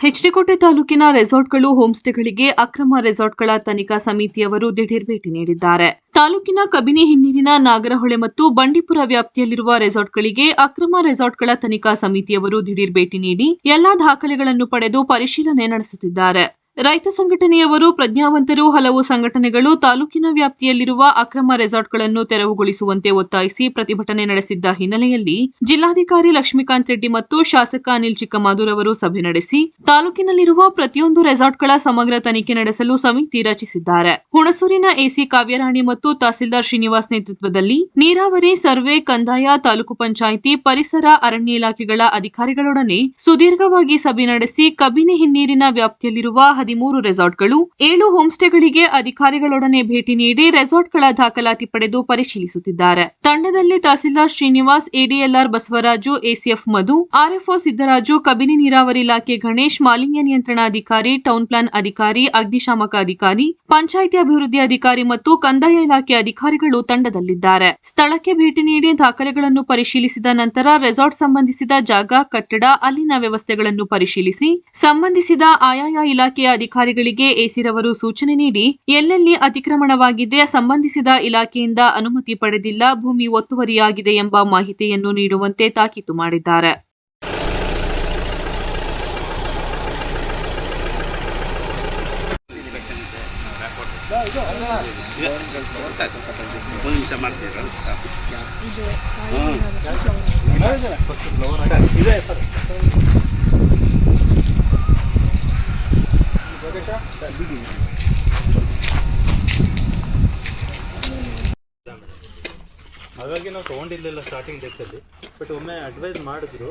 ಹೆಚ್ಡಿಕೋಟೆ ತಾಲೂಕಿನ ರೆಸಾರ್ಟ್ಗಳು ಹೋಮ್ಸ್ಟೇಗಳಿಗೆ ಅಕ್ರಮ ರೆಸಾರ್ಟ್ಗಳ ತನಿಖಾ ಸಮಿತಿಯವರು ದಿಢೀರ್ ಭೇಟಿ ನೀಡಿದ್ದಾರೆ. ತಾಲೂಕಿನ ಕಬಿನಿ ಹಿನ್ನೀರಿನ ನಾಗರಹೊಳೆ ಮತ್ತು ಬಂಡೀಪುರ ವ್ಯಾಪ್ತಿಯಲ್ಲಿರುವ ರೆಸಾರ್ಟ್ಗಳಿಗೆ ಅಕ್ರಮ ರೆಸಾರ್ಟ್ಗಳ ತನಿಖಾ ಸಮಿತಿಯವರು ದಿಢೀರ್ ಭೇಟಿ ನೀಡಿ ಎಲ್ಲಾ ದಾಖಲೆಗಳನ್ನು ಪಡೆದು ಪರಿಶೀಲನೆ ನಡೆಸುತ್ತಿದ್ದಾರೆ. ರೈತ ಸಂಘಟನೆಯವರು, ಪ್ರಜ್ಞಾವಂತರು, ಹಲವು ಸಂಘಟನೆಗಳು ತಾಲೂಕಿನ ವ್ಯಾಪ್ತಿಯಲ್ಲಿರುವ ಅಕ್ರಮ ರೆಸಾರ್ಟ್ಗಳನ್ನು ತೆರವುಗೊಳಿಸುವಂತೆ ಒತ್ತಾಯಿಸಿ ಪ್ರತಿಭಟನೆ ನಡೆಸಿದ್ದ ಹಿನ್ನೆಲೆಯಲ್ಲಿ ಜಿಲ್ಲಾಧಿಕಾರಿ ಲಕ್ಷ್ಮೀಕಾಂತ್ ರೆಡ್ಡಿ ಮತ್ತು ಶಾಸಕ ಅನಿಲ್ ಚಿಕ್ಕಮಾದೂರ್ ಅವರು ಸಭೆ ನಡೆಸಿ ತಾಲೂಕಿನಲ್ಲಿರುವ ಪ್ರತಿಯೊಂದು ರೆಸಾರ್ಟ್ಗಳ ಸಮಗ್ರ ತನಿಖೆ ನಡೆಸಲು ಸಮಿತಿ ರಚಿಸಿದ್ದಾರೆ. ಹುಣಸೂರಿನ ಎಸಿ ಕಾವ್ಯರಾಣಿ ಮತ್ತು ತಹಸೀಲ್ದಾರ್ ಶ್ರೀನಿವಾಸ್ ನೇತೃತ್ವದಲ್ಲಿ ನೀರಾವರಿ ಸರ್ವೆ ಕಂದಾಯ ತಾಲೂಕು ಪಂಚಾಯಿತಿ ಪರಿಸರ ಅರಣ್ಯ ಇಲಾಖೆಗಳ ಅಧಿಕಾರಿಗಳೊಡನೆ ಸುದೀರ್ಘವಾಗಿ ಸಭೆ ನಡೆಸಿ ಕಬಿನಿ ಹಿನ್ನೀರಿನ ವ್ಯಾಪ್ತಿಯಲ್ಲಿರುವ ಹದಿಮೂರು ರೆಸಾರ್ಟ್ಗಳು, ಏಳು ಹೋಂಸ್ಟೇಗಳಿಗೆ ಅಧಿಕಾರಿಗಳೊಡನೆ ಭೇಟಿ ನೀಡಿ ರೆಸಾರ್ಟ್ಗಳ ದಾಖಲಾತಿ ಪಡೆದು ಪರಿಶೀಲಿಸುತ್ತಿದ್ದಾರೆ. ತಂಡದಲ್ಲಿ tahsildar Srinivas, ADLR Basavaraju, ACF Madhu, RFO Siddaraju, Kabini ನೀರಾವರಿ ಇಲಾಖೆ ಗಣೇಶ್, ಮಾಲಿನ್ಯ ನಿಯಂತ್ರಣ ಅಧಿಕಾರಿ, ಟೌನ್ ಪ್ಲಾನ್ ಅಧಿಕಾರಿ, ಅಗ್ನಿಶಾಮಕ ಅಧಿಕಾರಿ, ಪಂಚಾಯಿತಿ ಅಭಿವೃದ್ಧಿ ಅಧಿಕಾರಿ ಮತ್ತು ಕಂದಾಯ ಇಲಾಖೆ ಅಧಿಕಾರಿಗಳು ತಂಡದಲ್ಲಿದ್ದಾರೆ. ಸ್ಥಳಕ್ಕೆ ಭೇಟಿ ನೀಡಿ ದಾಖಲೆಗಳನ್ನು ಪರಿಶೀಲಿಸಿದ ನಂತರ ರೆಸಾರ್ಟ್ ಸಂಬಂಧಿಸಿದ ಜಾಗ, ಕಟ್ಟಡ, ಅಲ್ಲಿನ ವ್ಯವಸ್ಥೆಗಳನ್ನು ಪರಿಶೀಲಿಸಿ, ಸಂಬಂಧಿಸಿದ ಆಯಾಯ ಇಲಾಖೆಯ ಅಧಿಕಾರಿಗಳಿಗೆ ಎಸಿರವರು ಸೂಚನೆ ನೀಡಿ ಎಲ್ಲೆಲ್ಲಿ ಅತಿಕ್ರಮಣವಾಗಿದೆ ಸಂಬಂಧಿಸಿದ ಇಲಾಖೆಯಿಂದ ಅನುಮತಿ ಪಡೆದಿಲ್ಲ ಭೂಮಿ ಒತ್ತುವರಿಯಾಗಿದೆ ಎಂಬ ಮಾಹಿತಿಯನ್ನು ನೀಡುವಂತೆ ತಾಕೀತು ಮಾಡಿದ್ದಾರೆ. ಹಾಗಾಗಿ ನಾವು ತೊಗೊಂಡಿರಲಿಲ್ಲ ಸ್ಟಾರ್ಟಿಂಗ್ ಡೇಟಲ್ಲಿ ಬಟ್ ಒಮ್ಮೆ ಅಡ್ವೈಸ್ ಮಾಡಿದ್ರು.